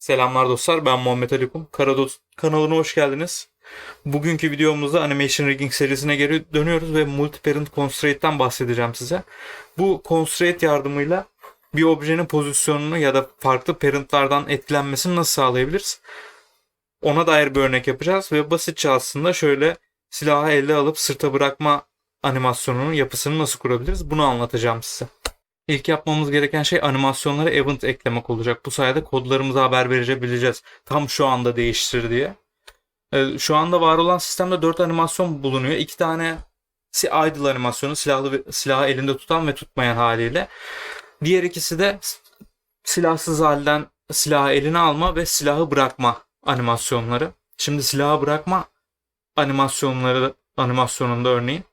Selamlar dostlar ben Muhammed Alikum. Karados kanalına hoş geldiniz. Bugünkü videomuzda Animation Rigging serisine geri dönüyoruz ve Multi-Parent Constraint'ten bahsedeceğim size. Bu constraint yardımıyla bir objenin pozisyonunu ya da farklı parentlardan etkilenmesini nasıl sağlayabiliriz? Ona dair bir örnek yapacağız ve basitçe aslında şöyle silahı elde alıp sırta bırakma animasyonunun yapısını nasıl kurabiliriz bunu anlatacağım size. İlk yapmamız gereken şey animasyonlara event eklemek olacak. Bu sayede kodlarımıza haber verebileceğiz. Tam şu anda değiştir diye. Ee, Şu anda var olan sistemde 4 animasyon bulunuyor. 2 tane idle animasyonu silahlı silahı elinde tutan ve tutmayan haliyle. Diğer ikisi de silahsız halden silahı eline alma ve silahı bırakma animasyonları. Şimdi silahı bırakma animasyonları animasyonunda örneğin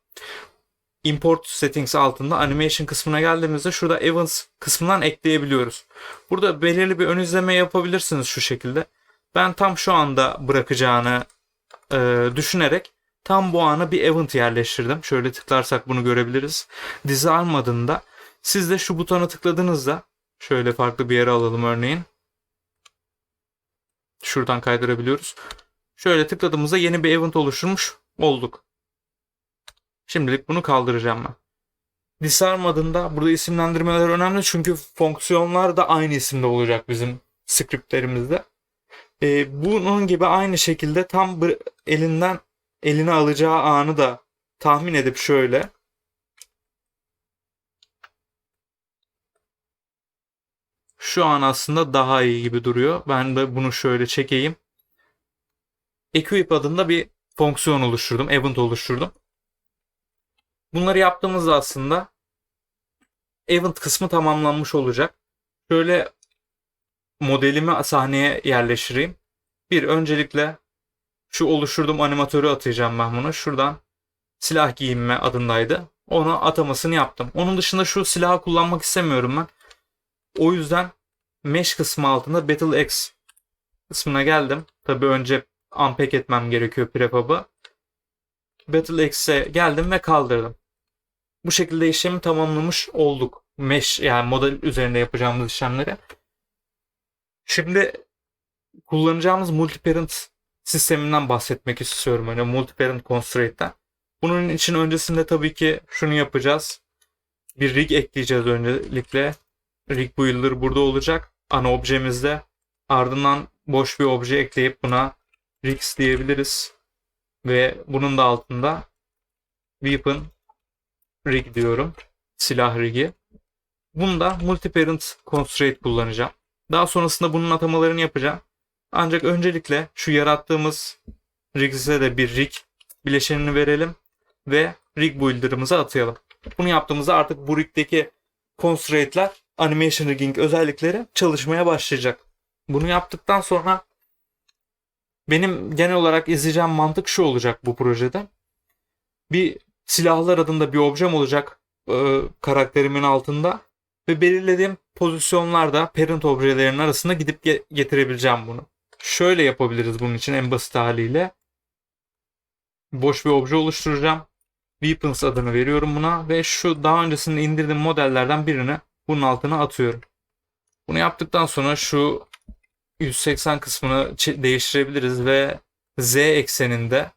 import settings altında animation kısmına geldiğimizde şurada events kısmından ekleyebiliyoruz. Burada belirli bir ön izleme yapabilirsiniz şu şekilde. Ben tam şu anda bırakacağını e, düşünerek tam bu ana bir event yerleştirdim. Şöyle tıklarsak bunu görebiliriz. Disarm adında siz de şu butona tıkladığınızda şöyle farklı bir yere alalım örneğin. Şuradan kaydırabiliyoruz. Şöyle tıkladığımızda yeni bir event oluşturmuş olduk. Şimdilik bunu kaldıracağım ben. Disarm adında burada isimlendirmeler önemli çünkü fonksiyonlar da aynı isimde olacak bizim scriptlerimizde. Ee, bunun gibi aynı şekilde tam elinden eline alacağı anı da tahmin edip şöyle şu an aslında daha iyi gibi duruyor. Ben de bunu şöyle çekeyim. Equip adında bir fonksiyon oluşturdum, event oluşturdum. Bunları yaptığımızda aslında event kısmı tamamlanmış olacak. Şöyle modelimi sahneye yerleştireyim. Bir öncelikle şu oluşturduğum animatörü atayacağım ben bunu. Şuradan silah giyinme adındaydı. Onu atamasını yaptım. Onun dışında şu silahı kullanmak istemiyorum ben. O yüzden mesh kısmı altında Battle X kısmına geldim. Tabi önce unpack etmem gerekiyor prefab'ı. Battle X'e geldim ve kaldırdım. Bu şekilde işlemi tamamlamış olduk. Mesh yani model üzerinde yapacağımız işlemleri. Şimdi kullanacağımız multiparent sisteminden bahsetmek istiyorum. Hani multiparent constraint'ten. Bunun için öncesinde tabii ki şunu yapacağız. Bir rig ekleyeceğiz öncelikle. Rig builder burada olacak. Ana objemizde. Ardından boş bir obje ekleyip buna rigs diyebiliriz. Ve bunun da altında weapon rig diyorum. Silah rigi. Bunda multiparent constraint kullanacağım. Daha sonrasında bunun atamalarını yapacağım. Ancak öncelikle şu yarattığımız rigs'e de bir rig bileşenini verelim ve rig builder'ımıza atayalım. Bunu yaptığımızda artık bu rig'deki constraint'ler animation rigging özellikleri çalışmaya başlayacak. Bunu yaptıktan sonra benim genel olarak izleyeceğim mantık şu olacak bu projede. Bir silahlar adında bir objem olacak e, karakterimin altında ve belirlediğim pozisyonlarda parent objelerinin arasında gidip ge- getirebileceğim bunu. Şöyle yapabiliriz bunun için en basit haliyle. Boş bir obje oluşturacağım. Weapons adını veriyorum buna ve şu daha öncesinde indirdiğim modellerden birini bunun altına atıyorum. Bunu yaptıktan sonra şu 180 kısmını değiştirebiliriz ve z ekseninde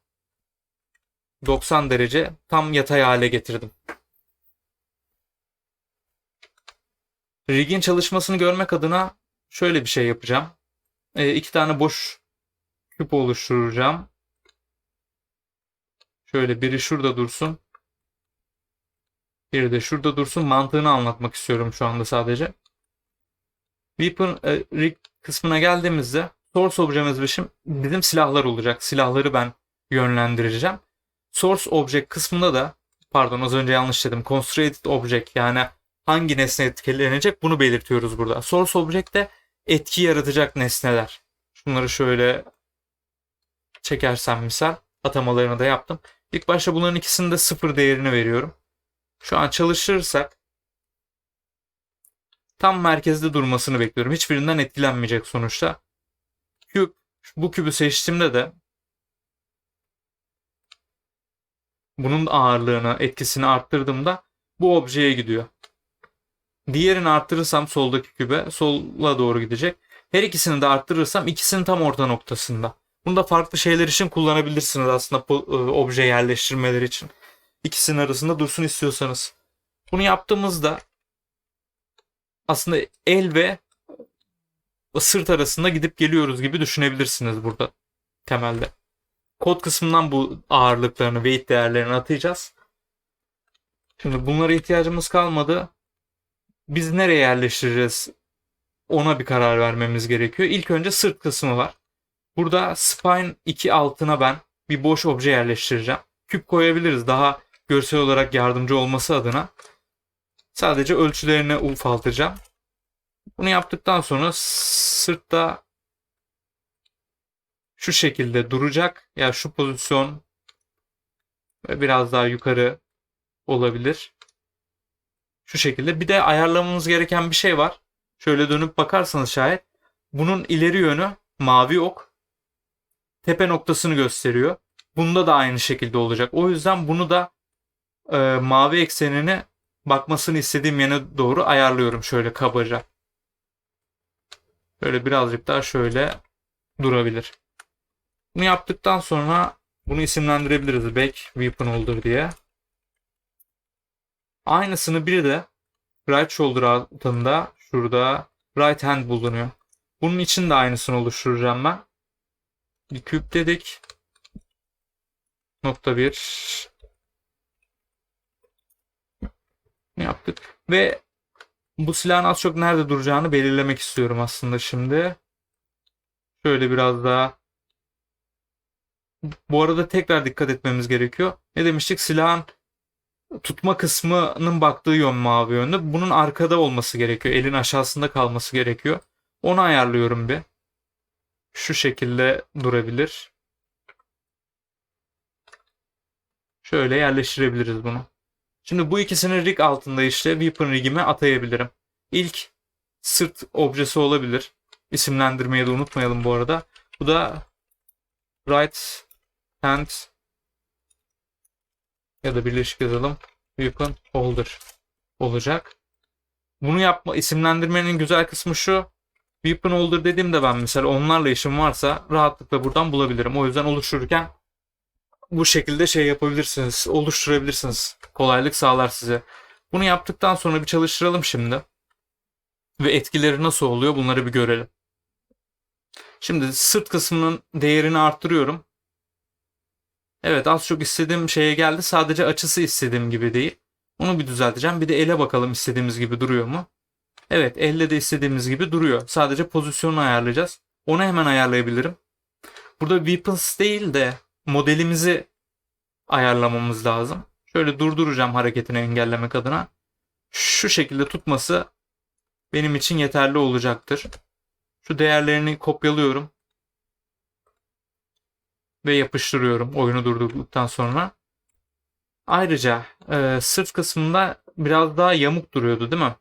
90 derece tam yatay hale getirdim. Rig'in çalışmasını görmek adına şöyle bir şey yapacağım. E, iki tane boş küp oluşturacağım. Şöyle biri şurada dursun. Biri de şurada dursun. Mantığını anlatmak istiyorum şu anda sadece. Weapon e, rig kısmına geldiğimizde source objemiz bizim, bizim silahlar olacak. Silahları ben yönlendireceğim. Source object kısmında da pardon az önce yanlış dedim. Constrained object yani hangi nesne etkilenecek bunu belirtiyoruz burada. Source object de etki yaratacak nesneler. Şunları şöyle çekersem misal atamalarını da yaptım. İlk başta bunların ikisinin de sıfır değerini veriyorum. Şu an çalıştırırsak tam merkezde durmasını bekliyorum. Hiçbirinden etkilenmeyecek sonuçta. Küp, bu kübü seçtiğimde de bunun ağırlığını, etkisini arttırdığımda bu objeye gidiyor. Diğerini arttırırsam soldaki kübe sola doğru gidecek. Her ikisini de arttırırsam ikisinin tam orta noktasında. Bunu da farklı şeyler için kullanabilirsiniz aslında e, obje yerleştirmeler için. İkisinin arasında dursun istiyorsanız. Bunu yaptığımızda aslında el ve sırt arasında gidip geliyoruz gibi düşünebilirsiniz burada temelde. Kod kısmından bu ağırlıklarını, weight değerlerini atacağız. Şimdi bunlara ihtiyacımız kalmadı. Biz nereye yerleştireceğiz? Ona bir karar vermemiz gerekiyor. İlk önce sırt kısmı var. Burada spine 2 altına ben bir boş obje yerleştireceğim. Küp koyabiliriz daha görsel olarak yardımcı olması adına. Sadece ölçülerini ufaltacağım. Bunu yaptıktan sonra sırtta şu şekilde duracak. Ya yani şu pozisyon ve biraz daha yukarı olabilir. Şu şekilde. Bir de ayarlamamız gereken bir şey var. Şöyle dönüp bakarsanız şayet bunun ileri yönü mavi ok. Tepe noktasını gösteriyor. Bunda da aynı şekilde olacak. O yüzden bunu da e, mavi eksenini bakmasını istediğim yöne doğru ayarlıyorum şöyle kabaca. Böyle birazcık daha şöyle durabilir. Bunu yaptıktan sonra bunu isimlendirebiliriz back weapon holder diye. Aynısını bir de right shoulder altında şurada right hand bulunuyor. Bunun için de aynısını oluşturacağım ben. Bir küp dedik. Nokta 1 yaptık? Ve bu silahın az çok nerede duracağını belirlemek istiyorum aslında şimdi. Şöyle biraz daha bu arada tekrar dikkat etmemiz gerekiyor. Ne demiştik? Silahın tutma kısmının baktığı yön mavi yönde. Bunun arkada olması gerekiyor. Elin aşağısında kalması gerekiyor. Onu ayarlıyorum bir. Şu şekilde durabilir. Şöyle yerleştirebiliriz bunu. Şimdi bu ikisini rig altında işte weapon rigime atayabilirim. İlk sırt objesi olabilir. İsimlendirmeyi de unutmayalım bu arada. Bu da right hand ya da birleşik yazalım. Weapon holder olacak. Bunu yapma isimlendirmenin güzel kısmı şu. Weapon holder dediğimde ben mesela onlarla işim varsa rahatlıkla buradan bulabilirim. O yüzden oluştururken bu şekilde şey yapabilirsiniz, oluşturabilirsiniz. Kolaylık sağlar size. Bunu yaptıktan sonra bir çalıştıralım şimdi. Ve etkileri nasıl oluyor bunları bir görelim. Şimdi sırt kısmının değerini arttırıyorum. Evet az çok istediğim şeye geldi. Sadece açısı istediğim gibi değil. Onu bir düzelteceğim. Bir de ele bakalım istediğimiz gibi duruyor mu? Evet elle de istediğimiz gibi duruyor. Sadece pozisyonu ayarlayacağız. Onu hemen ayarlayabilirim. Burada weapons değil de modelimizi ayarlamamız lazım. Şöyle durduracağım hareketini engellemek adına. Şu şekilde tutması benim için yeterli olacaktır. Şu değerlerini kopyalıyorum ve yapıştırıyorum oyunu durdurduktan sonra. Ayrıca e, sırt kısmında biraz daha yamuk duruyordu değil mi?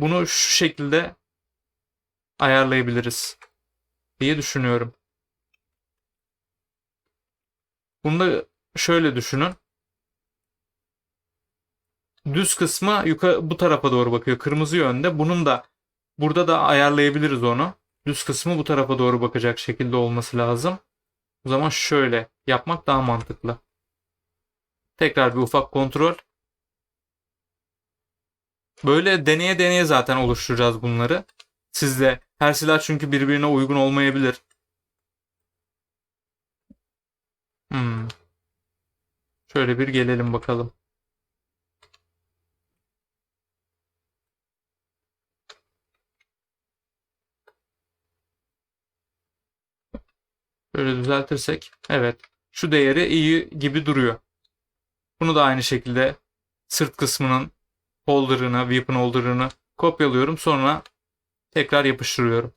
Bunu şu şekilde ayarlayabiliriz diye düşünüyorum. Bunu da şöyle düşünün. Düz kısmı yukarı bu tarafa doğru bakıyor. Kırmızı yönde. Bunun da burada da ayarlayabiliriz onu. Düz kısmı bu tarafa doğru bakacak şekilde olması lazım. O zaman şöyle yapmak daha mantıklı. Tekrar bir ufak kontrol. Böyle deneye deneye zaten oluşturacağız bunları. Sizde her silah çünkü birbirine uygun olmayabilir. Hmm. Şöyle bir gelelim bakalım. Böyle düzeltirsek. Evet. Şu değeri iyi gibi duruyor. Bunu da aynı şekilde sırt kısmının holder'ını, weapon holder'ını kopyalıyorum. Sonra tekrar yapıştırıyorum.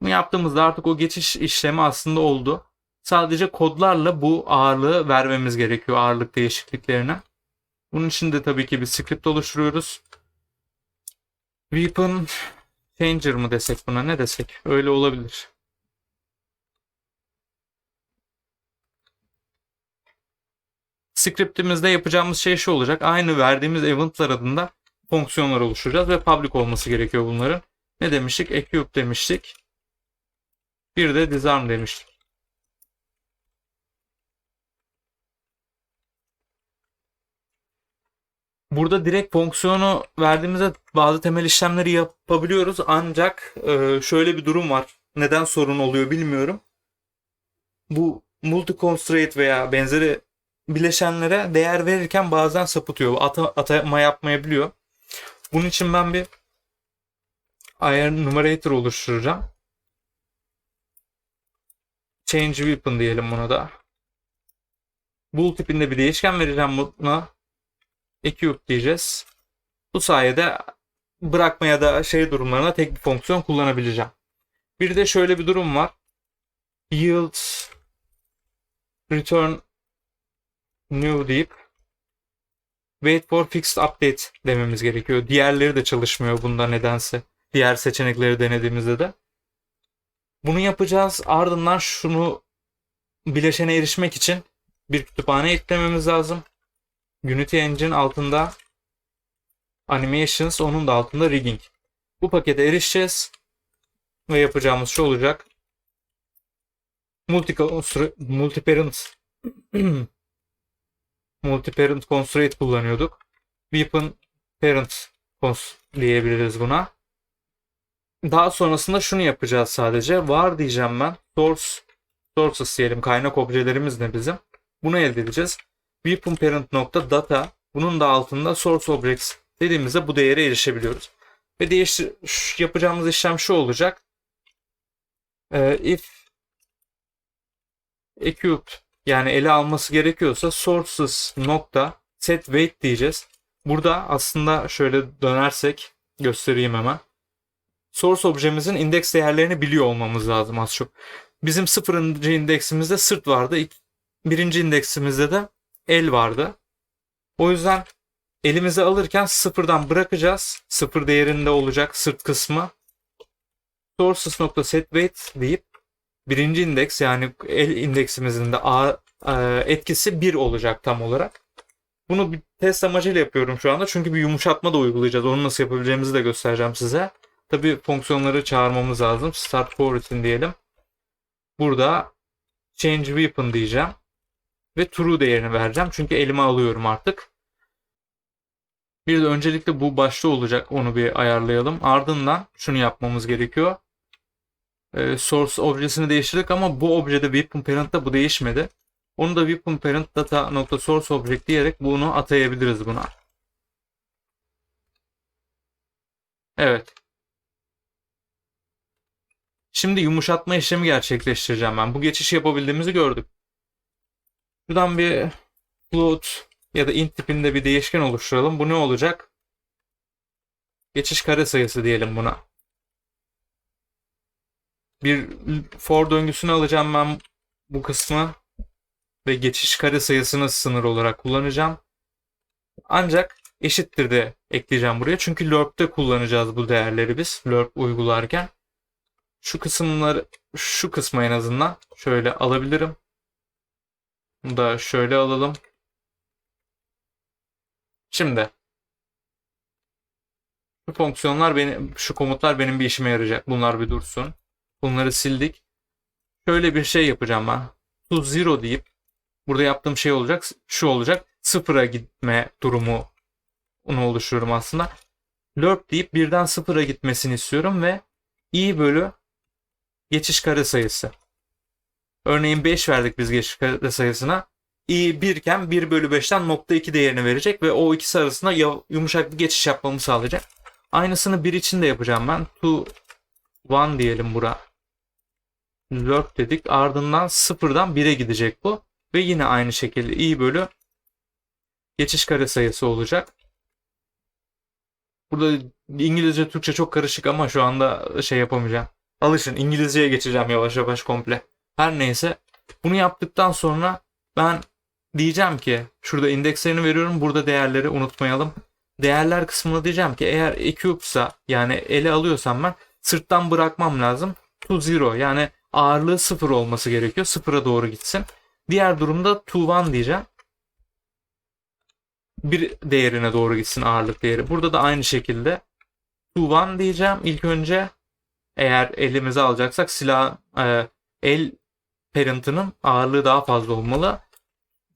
Bunu yaptığımızda artık o geçiş işlemi aslında oldu. Sadece kodlarla bu ağırlığı vermemiz gerekiyor ağırlık değişikliklerine. Bunun için de tabii ki bir script oluşturuyoruz. Weapon changer mı desek buna ne desek öyle olabilir. Scriptimizde yapacağımız şey şu olacak. Aynı verdiğimiz eventlar adında fonksiyonlar oluşturacağız ve public olması gerekiyor bunların. Ne demiştik? Equip demiştik. Bir de disarm demiştik. Burada direkt fonksiyonu verdiğimizde bazı temel işlemleri yapabiliyoruz. Ancak e, şöyle bir durum var. Neden sorun oluyor bilmiyorum. Bu multi constraint veya benzeri bileşenlere değer verirken bazen sapıtıyor. Ata, atama yapmayabiliyor. Bunun için ben bir ayar numerator oluşturacağım. Change weapon diyelim buna da. Bool tipinde bir değişken vereceğim buna. Equip diyeceğiz. Bu sayede bırakmaya da şey durumlarına tek bir fonksiyon kullanabileceğim. Bir de şöyle bir durum var. Yield return new deyip wait for fixed update dememiz gerekiyor. Diğerleri de çalışmıyor bunda nedense. Diğer seçenekleri denediğimizde de. Bunu yapacağız. Ardından şunu bileşene erişmek için bir kütüphane eklememiz lazım. Unity Engine altında Animations, onun da altında Rigging. Bu pakete erişeceğiz. Ve yapacağımız şey olacak. Multi multiparent multiparent constraint kullanıyorduk. Weapon parent cons diyebiliriz buna. Daha sonrasında şunu yapacağız sadece. Var diyeceğim ben. Source sources diyelim. Kaynak objelerimiz ne bizim? Bunu elde edeceğiz. Weapon parent nokta data. Bunun da altında source objects dediğimizde bu değere erişebiliyoruz. Ve değiştir yapacağımız işlem şu olacak. Ee, if equip yani ele alması gerekiyorsa sources nokta set weight diyeceğiz. Burada aslında şöyle dönersek göstereyim hemen. Source objemizin indeks değerlerini biliyor olmamız lazım az çok. Bizim sıfırıncı indeksimizde sırt vardı. Birinci indeksimizde de el vardı. O yüzden elimize alırken sıfırdan bırakacağız. Sıfır değerinde olacak sırt kısmı. Sources.setWeight deyip birinci indeks yani el indeksimizin de e, etkisi 1 olacak tam olarak. Bunu bir test amacıyla yapıyorum şu anda. Çünkü bir yumuşatma da uygulayacağız. Onu nasıl yapabileceğimizi de göstereceğim size. Tabi fonksiyonları çağırmamız lazım. Start coroutine diyelim. Burada change weapon diyeceğim. Ve true değerini vereceğim. Çünkü elime alıyorum artık. Bir de öncelikle bu başta olacak. Onu bir ayarlayalım. Ardından şunu yapmamız gerekiyor. Ee, source objesini değiştirdik ama bu objede weapon parent'ta bu değişmedi. Onu da weapon parent data object diyerek bunu atayabiliriz buna. Evet. Şimdi yumuşatma işlemi gerçekleştireceğim ben. Bu geçişi yapabildiğimizi gördük. Şuradan bir float ya da int tipinde bir değişken oluşturalım. Bu ne olacak? Geçiş kare sayısı diyelim buna. Bir for döngüsünü alacağım ben bu kısmı ve geçiş kare sayısını sınır olarak kullanacağım. Ancak eşittir de ekleyeceğim buraya. Çünkü lerp'te kullanacağız bu değerleri biz lerp uygularken. Şu kısımları şu kısmı en azından şöyle alabilirim. Da şöyle alalım. Şimdi şu fonksiyonlar benim şu komutlar benim bir işime yarayacak. Bunlar bir dursun. Bunları sildik. Şöyle bir şey yapacağım ben. To zero deyip burada yaptığım şey olacak. Şu olacak. Sıfıra gitme durumu onu oluşturuyorum aslında. Lerp deyip birden sıfıra gitmesini istiyorum ve i bölü geçiş kare sayısı. Örneğin 5 verdik biz geçiş kare sayısına. i 1 iken 1 bölü 5'ten nokta 2 değerini verecek ve o ikisi arasında yumuşak bir geçiş yapmamı sağlayacak. Aynısını 1 için de yapacağım ben. To 1 diyelim bura. Lurk dedik. Ardından 0'dan 1'e gidecek bu. Ve yine aynı şekilde i bölü geçiş kare sayısı olacak. Burada İngilizce Türkçe çok karışık ama şu anda şey yapamayacağım. Alışın İngilizceye geçeceğim yavaş yavaş komple. Her neyse bunu yaptıktan sonra ben diyeceğim ki şurada indekslerini veriyorum. Burada değerleri unutmayalım. Değerler kısmına diyeceğim ki eğer equipsa yani ele alıyorsam ben sırttan bırakmam lazım. To zero yani ağırlığı sıfır olması gerekiyor. Sıfıra doğru gitsin. Diğer durumda to one diyeceğim. bir değerine doğru gitsin ağırlık değeri. Burada da aynı şekilde to 1 diyeceğim ilk önce. Eğer elimize alacaksak silah e, el parent'ının ağırlığı daha fazla olmalı.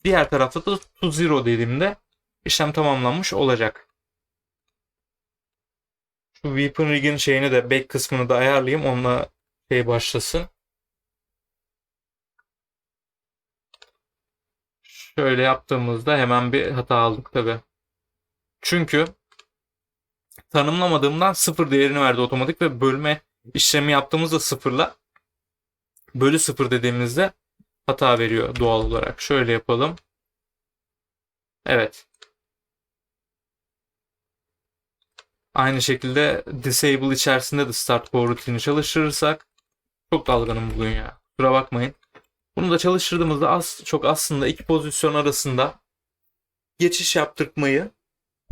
Diğer tarafta da to 0 dediğimde işlem tamamlanmış olacak. Şu weapon rig'in şeyini de back kısmını da ayarlayayım. Onunla şey başlasın. Şöyle yaptığımızda hemen bir hata aldık tabi. Çünkü tanımlamadığımdan sıfır değerini verdi otomatik ve bölme işlemi yaptığımızda sıfırla bölü sıfır dediğimizde hata veriyor doğal olarak. Şöyle yapalım. Evet. Aynı şekilde disable içerisinde de start coroutine'i çalıştırırsak çok dalgınım bugün ya. Kusura bakmayın. Bunu da çalıştırdığımızda az çok aslında iki pozisyon arasında geçiş yaptırmayı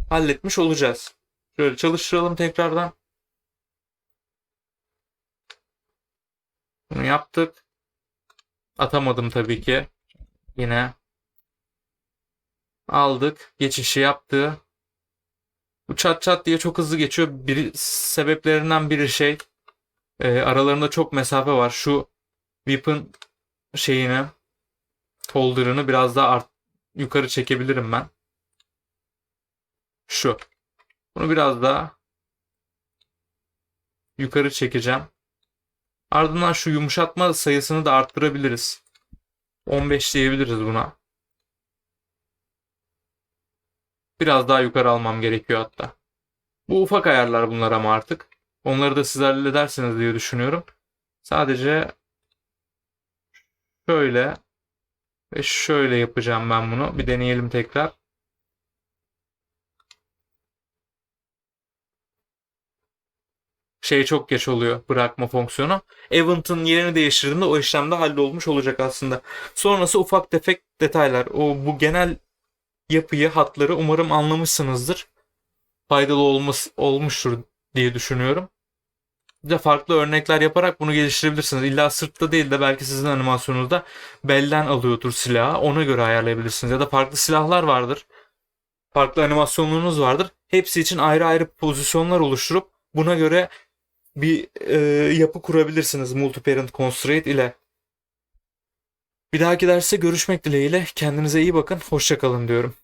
halletmiş olacağız. Şöyle çalıştıralım tekrardan. Bunu yaptık. Atamadım tabii ki. Yine aldık. Geçişi yaptı. Bu çat çat diye çok hızlı geçiyor. Bir sebeplerinden biri şey e, aralarında çok mesafe var. Şu weapon şeyini folder'ını biraz daha art, yukarı çekebilirim ben. Şu. Bunu biraz daha yukarı çekeceğim. Ardından şu yumuşatma sayısını da arttırabiliriz. 15 diyebiliriz buna. Biraz daha yukarı almam gerekiyor hatta. Bu ufak ayarlar bunlar ama artık. Onları da siz halledersiniz diye düşünüyorum. Sadece şöyle ve şöyle yapacağım ben bunu. Bir deneyelim tekrar. Şey çok geç oluyor bırakma fonksiyonu. Event'ın yerini değiştirdiğimde o işlemde hallolmuş olacak aslında. Sonrası ufak tefek detaylar. O bu genel yapıyı, hatları umarım anlamışsınızdır. Faydalı olması, olmuştur diye düşünüyorum. Bir de farklı örnekler yaparak bunu geliştirebilirsiniz. İlla sırtta değil de belki sizin animasyonunuzda belden alıyordur silahı. Ona göre ayarlayabilirsiniz. Ya da farklı silahlar vardır. Farklı animasyonlarınız vardır. Hepsi için ayrı ayrı pozisyonlar oluşturup buna göre bir e, yapı kurabilirsiniz multi-parent constraint ile. Bir dahaki derste görüşmek dileğiyle. Kendinize iyi bakın. Hoşçakalın diyorum.